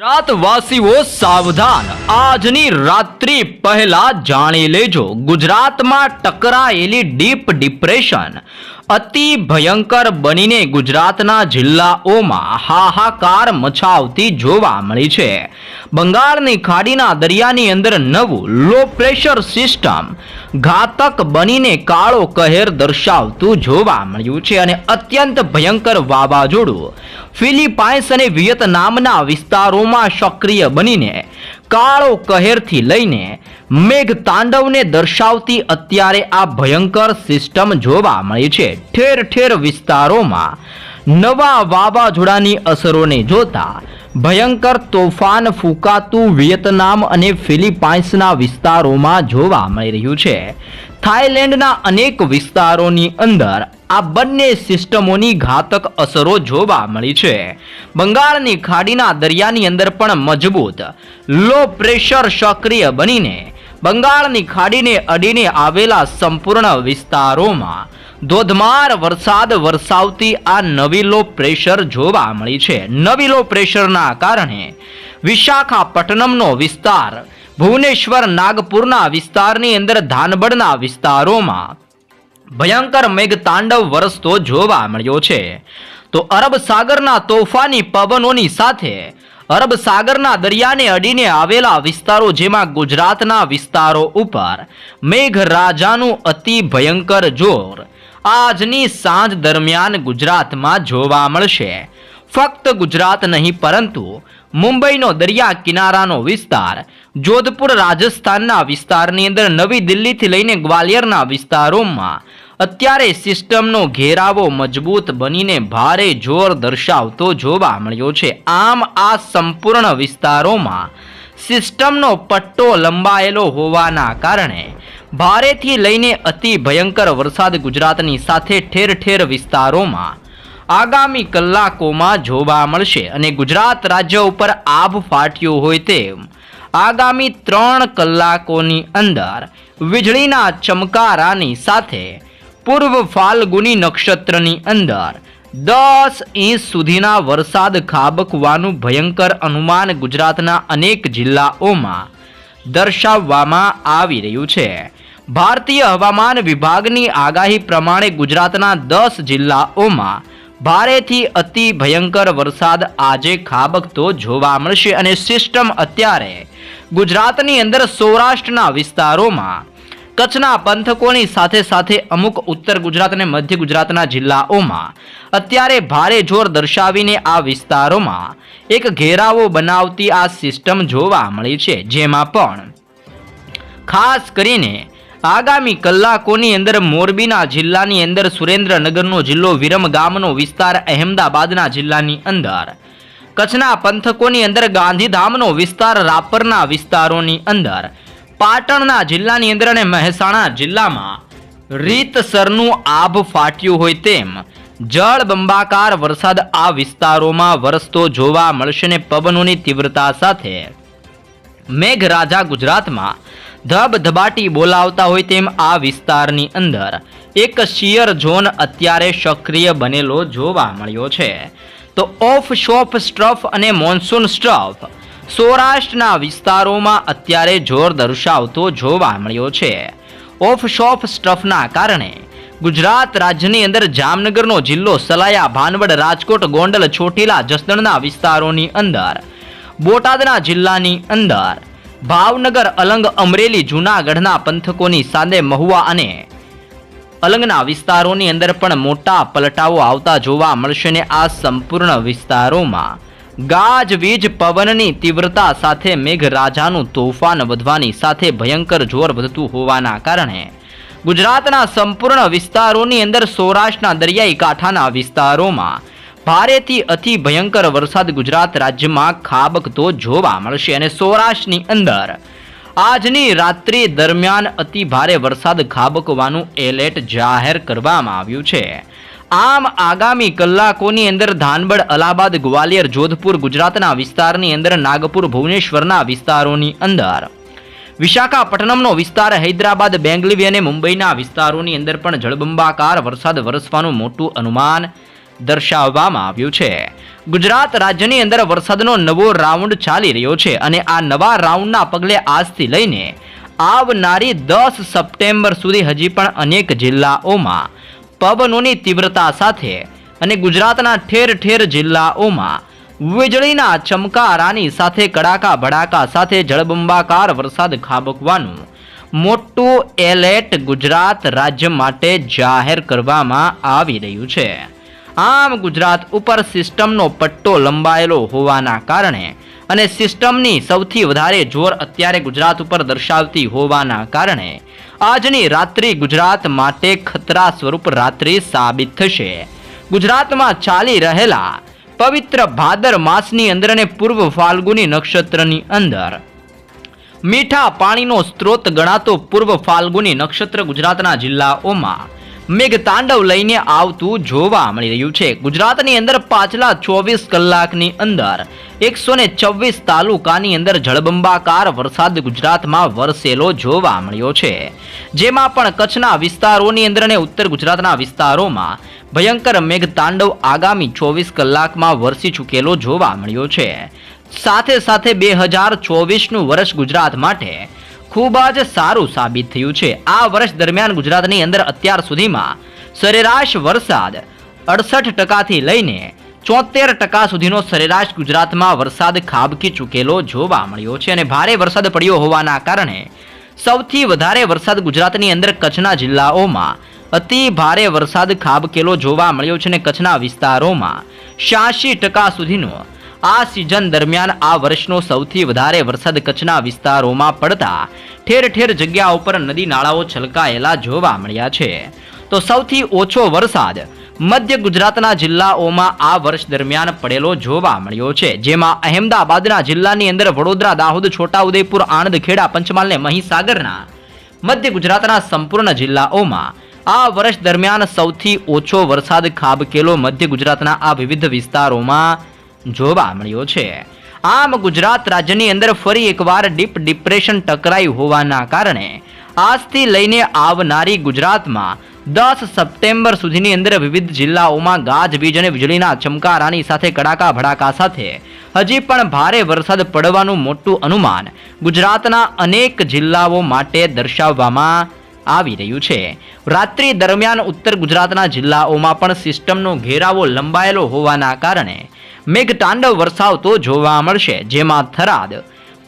ગુજરાતવાસીઓ સાવધાન. આજની રાત્રિ પહેલા જાણી લેજો. ગુજરાતમાં ટકરાયેલી ડીપ ડિપ્રેશન. અતિ ભયંકર બનીને ગુજરાતના જિલ્લાઓમાં હાહાકાર મચાવતી જોવા મળી છે. બંગાળની ખાડીના દરિયાની અંદર નવું લો પ્રેશર સિસ્ટમ ઘાતક બનીને કાળો કહેર દર્શાવતું જોવા મળ્યું છે અને અત્યંત ભયંકર વાવાઝોડું ફિલિપાઇન્સ અને વિયેતનામના વિસ્તારોમાં સક્રિય બનીને કાળો કહેરથી લઈને મેઘ તાંડવને દર્શાવતી અત્યારે આ ભયંકર સિસ્ટમ જોવા મળી છે. ઠેર ઠેર વિસ્તારોમાં નવા વાવાઝોડાની અસરોને જોતા ભયંકર તોફાન ફૂંકાતું વિયેતનામ અને ફિલિપાઇન્સના વિસ્તારોમાં જોવા મળી રહ્યું છે. થાઇલેન્ડના અનેક વિસ્તારોની અંદર આ બંને સિસ્ટમોની ઘાતક અસરો જોવા મળી છે. બંગાળની ખાડીના દરિયાની અંદર પણ મજબૂત લો પ્રેશર સક્રિય બનીને બંગાળની ખાડીને અડીને આવેલા સંપૂર્ણ વિસ્તારોમાં ધોધમાર વરસાદ વરસાવતી આ નવી લો પ્રેશર જોવા મળી છે. નવી લો પ્રેશરના કારણે વિશાખાપટ્ટનમનો વિસ્તાર ભુવનેશ્વર, નાગપુરના વિસ્તારની અંદર ધાનબડના વિસ્તારોમાં ભયંકર મેઘતાંડવ વરસતો જોવા મળ્યો છે. તો અરબ સાગરના તોફાની પવનોની સાથે અરબ સાગરના દરિયાને અડીને આવેલા વિસ્તારો જેમાં ગુજરાતના વિસ્તારો ઉપર મેઘરાજાનું અતિ ભયંકર જોર આજની સાંજ દરમિયાન ગુજરાતમાં જોવા મળશે. ફક્ત ગુજરાત નહીં, પરંતુ મુંબઈનો દરિયા કિનારાનો વિસ્તાર. જોધપુર રાજસ્થાનના વિસ્તારની અંદર નવી દિલ્હીથી લઈને ગ્વાલિયરના વિસ્તારોમાં અત્યારે સિસ્ટમનો ઘેરાવો મજબૂત બનીને ભારે જોર દર્શાવતો જોવા મળ્યો છે. આમ આ સંપૂર્ણ વિસ્તારોમાં સિસ્ટમનો પટ્ટો લંબાયેલો હોવાના કારણે ભારેથી લઈને અતિ ભયંકર વરસાદ ગુજરાતની સાથે ઠેર ઠેર વિસ્તારોમાં આગામી કલાકોમાં જોવા મળશે અને ગુજરાત રાજ્ય ઉપર આભ ફાટ્યો હોય તેમ. આગામી ત્રણ કલાકોની અંદર વીજળીના ચમકારાની સાથે પૂર્વ ફાલ્ગુની નક્ષત્રની અંદર દસ ઇંચ સુધીના વરસાદ ખાબકવાનું ભયંકર અનુમાન ગુજરાતના અનેક જિલ્લાઓમાં દર્શાવવામાં આવી રહ્યું છે. ભારતીય હવામાન વિભાગની આગાહી પ્રમાણે ગુજરાતના દસ જિલ્લાઓમાં ભારેથી અતિ ભયંકર વરસાદ આજે ખાબકતો જોવા મળશે અને સિસ્ટમ અત્યારે ગુજરાતની અંદર સૌરાષ્ટ્રના વિસ્તારોમાં કચ્છના પંથકોની સાથે સાથે અમુક ઉત્તર ગુજરાત અને મધ્ય ગુજરાતના જિલ્લાઓમાં અત્યારે ભારે જોર દર્શાવીને આ વિસ્તારોમાં એક ઘેરાવો બનાવતી આ સિસ્ટમ જોવા મળી છે, જેમાં પણ ખાસ કરીને આગામી કલાકોની અંદર મોરબીના જિલ્લાની અંદર સુરેન્દ્રનગરનો જિલ્લો, વિરમ ગામનો વિસ્તાર, અહેમદાબાદના જિલ્લાની અંદર. કચ્છના પંથકોની અંદર ગાંધીધામનો વિસ્તાર, રાપરના વિસ્તારોની અંદર. પાટણના જિલ્લાની અંદર અને મહેસાણા જિલ્લામાં રીતસરનું આભ ફાટ્યું હોય તેમ. જળ બંબાકાર વરસાદ આ વિસ્તારોમાં વરસતો જોવા મળશે ને પવનોની તીવ્રતા સાથે. મેઘરાજા ગુજરાતમાં ધબધબાટી બોલાવતા હોય તેમ આ વિસ્તારની અંદર. એક શિયર ઝોન અત્યારે સક્રિય બનેલો જોવા મળ્યો છે. તો ઓફ શોફ સ્ટ્રફ અને મોન્સૂન સ્ટ્રફ સૌરાષ્ટ્રના વિસ્તારોમાં અત્યારે જોર દર્શાવતો જોવા મળ્યો છે. ઓફ શોફ સ્ટ્રફના કારણે ગુજરાત રાજ્યની અંદર જામનગરનો જિલ્લો સલાયા, ભાનવડ, રાજકોટ, ગોંડલ, ચોટીલા, જસદણના વિસ્તારોની અંદર, બોટાદના જિલ્લાની અંદર ભાવનગર અલંગ અમરેલી જૂનાગઢના પંથકોની સાંદે મહુવા અને અલંગના વિસ્તારોની અંદર પણ મોટા પલટાઓ આવતા જોવા મળશે ને આ સંપૂર્ણ વિસ્તારોમાં. ગાજવીજ પવનની તીવ્રતા સાથે મેઘરાજાનું તોફાન વધવાની સાથે ભયંકર જોર વધતું હોવાના કારણે ગુજરાતના સંપૂર્ણ વિસ્તારોની અંદર સૌરાષ્ટ્રના દરિયાઈ કાંઠાના વિસ્તારોમાં ભારેથી અતિ ભયંકર વરસાદ ગુજરાત રાજ્યમાં ખાબકતો જોવા મળશે અને સૌરાષ્ટ્રની અંદર. આજની રાત્રિ દરમિયાન અતિ ભારે વરસાદ ખાબકવાનું એલર્ટ જાહેર કરવામાં આવ્યું છે. આમ આગામી કલાકોની અંદર ધાનબડ અલાહાબાદ, ગ્વાલિયર, જોધપુર, ગુજરાતના વિસ્તારની અંદર, નાગપુર, ભુવનેશ્વરના વિસ્તારોની અંદર. વિશાખાપટ્ટનમનો વિસ્તાર, હૈદરાબાદ બેંગલીવી અને મુંબઈના વિસ્તારોની અંદર પણ જળબંબાકાર વરસાદ વરસવાનું મોટું અનુમાન દર્શાવવામાં આવ્યું છે. ગુજરાત રાજ્યની અંદર વરસાદનો નવો રાઉન્ડ ચાલી રહ્યો છે અને આ નવા રાઉન્ડના પગલે આજથી લઈને આવનારી દસ સપ્ટેમ્બર સુધી હજી પણ અનેક જિલ્લાઓમાં પવનોની તીવ્રતા સાથે અને ગુજરાતના ઠેર ઠેર જિલ્લાઓમાં વીજળીના ચમકારાની સાથે કડાકા ભડાકા સાથે જળબંબાકાર વરસાદ ખાબકવાનું મોટું એલર્ટ ગુજરાત રાજ્ય માટે જાહેર કરવામાં આવી રહ્યું છે. આમ ગુજરાત ઉપર સિસ્ટમનો પટ્ટો લંબાયેલો હોવાના કારણે અને સિસ્ટમની સૌથી વધારે જોર અત્યારે ગુજરાત ઉપર દર્શાવતી હોવાના કારણે આજની રાત્રિ ગુજરાત માટે ખતરા સ્વરૂપ રાત્રિ સાબિત થશે. ગુજરાતમાં ચાલી રહેલા પવિત્ર ભાદર માસની અંદર અને પૂર્વ ફાલ્ગુની નક્ષત્રની અંદર મીઠા પાણીનો સ્ત્રોત ગણાતો પૂર્વ ફાલ્ગુની નક્ષત્ર ગુજરાતના જિલ્લાઓમાં મેઘતાંડવ લઈને આવતું જોવા મળી રહ્યું છે. ગુજરાતની અંદર પાછલા ચોવીસ કલાકની અંદર એકસો ને છવ્વીસ તાલુકાની અંદર જળબંબાકાર વરસાદ ગુજરાતમાં વરસેલો જોવા મળ્યો છે. જેમાં પણ કચ્છના વિસ્તારોની અંદર અને ઉત્તર ગુજરાતના વિસ્તારોમાં ભયંકર મેઘતાંડવ આગામી ચોવીસ કલાકમાં વરસી ચૂકેલો જોવા મળ્યો છે. સાથે સાથે બે હજાર ચોવીસનું વર્ષ ગુજરાત માટે ખૂબ જ સારું સાબિત થયું છે. આ વર્ષ દરમિયાન ગુજરાતની અંદર અત્યાર સુધીમાં સરેરાશ વરસાદ અડસઠ ટકાથી લઈને ચોતેર ટકા સુધીનો સરેરાશ ગુજરાતમાં વરસાદ ખાબકી ચૂકેલો જોવા મળ્યો છે અને ભારે વરસાદ પડ્યો હોવાના કારણે સૌથી વધારે વરસાદ ગુજરાતની અંદર કચ્છના જિલ્લાઓમાં અતિ ભારે વરસાદ ખાબકેલો જોવા મળ્યો છે અને કચ્છના વિસ્તારોમાં છ્યાસી ટકા સુધીનો આ સિઝન દરમિયાન આ વર્ષનો સૌથી વધારે વરસાદ કચ્છના વિસ્તારોમાં પડતા ઠેર ઠેર જગ્યા ઉપર નદી નાળાઓ છલકાયેલા જોવા મળ્યા છે. તો સૌથી ઓછો વરસાદ મધ્ય ગુજરાતના જિલ્લાઓમાં આ વર્ષ દરમિયાન પડેલો જોવા મળ્યો છે. જેમાં અહેમદાબાદના જિલ્લાની અંદર વડોદરા, દાહોદ, છોટાઉદેપુર આણંદ ખેડા પંચમહાલ ને મહીસાગરના મધ્ય ગુજરાતના સંપૂર્ણ જિલ્લાઓમાં આ વર્ષ દરમિયાન સૌથી ઓછો વરસાદ ખાબકેલો મધ્ય ગુજરાતના આ વિવિધ વિસ્તારોમાં જોવા મળ્યો છે. આમ ગુજરાત રાજ્યની અંદર ફરી એકવાર ડીપ ડિપ્રેશન ટકરાયું હોવાના કારણે આજથી લઈને આવનારી ગુજરાતમાં દસ સપ્ટેમ્બર સુધીની અંદર વિવિધ જિલ્લાઓમાં ગાજવીજ અને વીજળીના ચમકારાની સાથે કડાકા ભડાકા સાથે હજી પણ ભારે વરસાદ પડવાનું મોટું અનુમાન ગુજરાતના અનેક જિલ્લાઓ માટે દર્શાવવામાં આવી રહ્યું છે. રાત્રિ દરમિયાન ઉત્તર ગુજરાતના જિલ્લાઓમાં પણ સિસ્ટમનો ઘેરાવો લંબાયેલો હોવાના કારણે મેઘતાંડવ વરસાવતો જોવા મળશે, જેમાં થરાદ,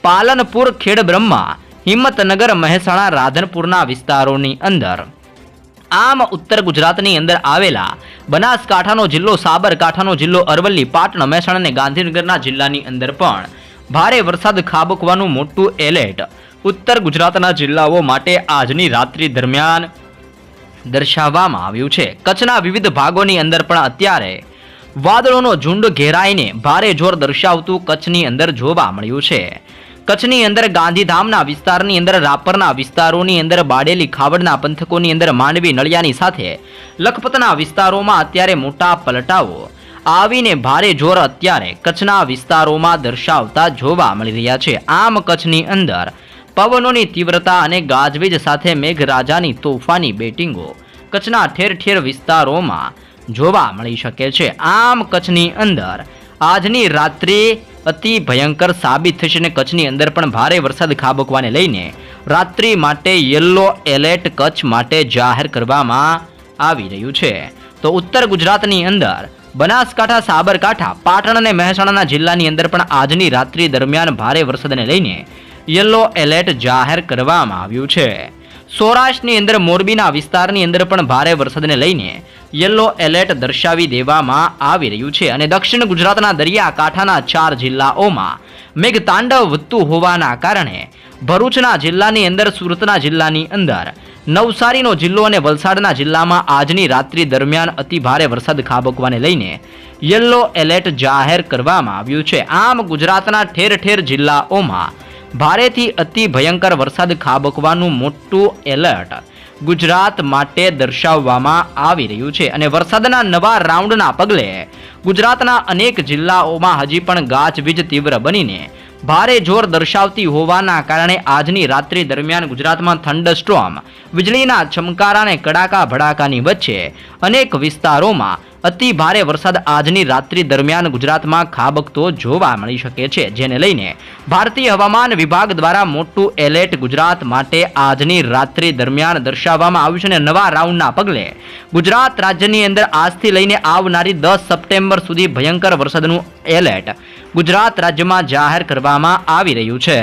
પાલનપુર, ખેડબ્રહ્મા, હિંમતનગર, મહેસાણા, રાધનપુરના વિસ્તારોની અંદર. આમ ઉત્તર ગુજરાતની અંદર આવેલા બનાસકાંઠાનો જિલ્લો, સાબરકાંઠાનો જિલ્લો, અરવલ્લી, પાટણ, મહેસાણા અને ગાંધીનગરના જિલ્લાની અંદર પણ ભારે વરસાદ ખાબકવાનું મોટું એલર્ટ ઉત્તર ગુજરાતના જિલ્લાઓ માટે આજની રાત્રિ દરમિયાન દર્શાવવામાં આવ્યું છે. કચ્છના વિવિધ ભાગોની અંદર પણ અત્યારે વાદળોનો ઝુંડ ઘેરાઈને ભારે જોર દર્શાવતું કચ્છની અંદર જોવા મળ્યું છે. કચ્છની અંદર ગાંધીધામના વિસ્તારની અંદર, રાપરના વિસ્તારોની અંદર, બાડેલી ખાવડના પંથકોની અંદર, માંડવી નળિયાની સાથે લખપતના વિસ્તારોમાં અત્યારે મોટા પલટાઓ આવીને ભારે જોર અત્યારે કચ્છના વિસ્તારોમાં દર્શાવતા જોવા મળી રહ્યા છે. આમ કચ્છની અંદર પવનોની તીવ્રતા અને ગાજવીજ સાથે મેઘરાજાની તોફાની બેટિંગો. કચ્છના ઠેર ઠેર વિસ્તારોમાં જોવા મળી શકે છે. આમ કચ્છની અંદર આજની રાત્રે અતિ ભયંકર સાબિત થશે અને કચ્છની અંદર પણ ભારે વરસાદ ખાબકવાને લઈને રાત્રિ માટે યલો એલર્ટ કચ્છ માટે જાહેર કરવામાં આવી રહ્યું છે. તો ઉત્તર ગુજરાતની અંદર બનાસકાંઠા, સાબરકાંઠા, પાટણ અને મહેસાણાના જિલ્લાની અંદર પણ આજની રાત્રિ દરમિયાન ભારે વરસાદને લઈને યલો એલર્ટ જાહેર કરવામાં આવ્યું છે. સૌરાષ્ટ્રની અંદર મોરબીના વિસ્તારની અંદર પણ ભારે વરસાદને લઈને યલો એલર્ટ દર્શાવી દેવામાં આવી રહ્યું છે અને દક્ષિણ ગુજરાતના દરિયાકાંઠાના ચાર જિલ્લાઓમાં મેઘતાંડવ વધતું હોવાના કારણે ભરૂચના જિલ્લાની અંદર, સુરતના જિલ્લાની અંદર, નવસારીનો જિલ્લો અને વલસાડના જિલ્લામાં આજની રાત્રિ દરમિયાન અતિ ભારે વરસાદ ખાબકવાને લઈને યલો એલર્ટ જાહેર કરવામાં આવ્યું છે. આમ ગુજરાતના ઠેર ઠેર જિલ્લાઓમાં ભારેથી અતિ ભયંકર વરસાદ ખાબકવાનું મોટું એલર્ટ ગુજરાત માટે દર્શાવવામાં આવી રહ્યું છે અને વરસાદના નવા રાઉન્ડના પગલે ગુજરાતના અનેક જિલ્લાઓમાં હજી પણ ગાજવીજ તીવ્ર બનીને ભારે જોર દર્શાવતી હોવાના કારણે આજની રાત્રિ દરમિયાન ગુજરાતમાં થંડસ્ટ્રોમ, વીજળીના ચમકારા અને કડાકા ભડાકાની વચ્ચે અનેક વિસ્તારોમાં અતિ ભારે વરસાદ આજની રાત્રિ દરમિયાન ગુજરાતમાં ખાબકતો જોવા મળી શકે છે, જેને લઈને ભારતીય હવામાન વિભાગ દ્વારા મોટું એલર્ટ ગુજરાત માટે આજની રાત્રિ દરમિયાન દર્શાવવામાં આવ્યું છે અને નવા રાઉન્ડના પગલે ગુજરાત રાજ્યની અંદર આજથી લઈને આવનારી દસ સપ્ટેમ્બર સુધી ભયંકર વરસાદનું એલર્ટ ગુજરાત રાજ્યમાં જાહેર કરવામાં આવી રહ્યું છે.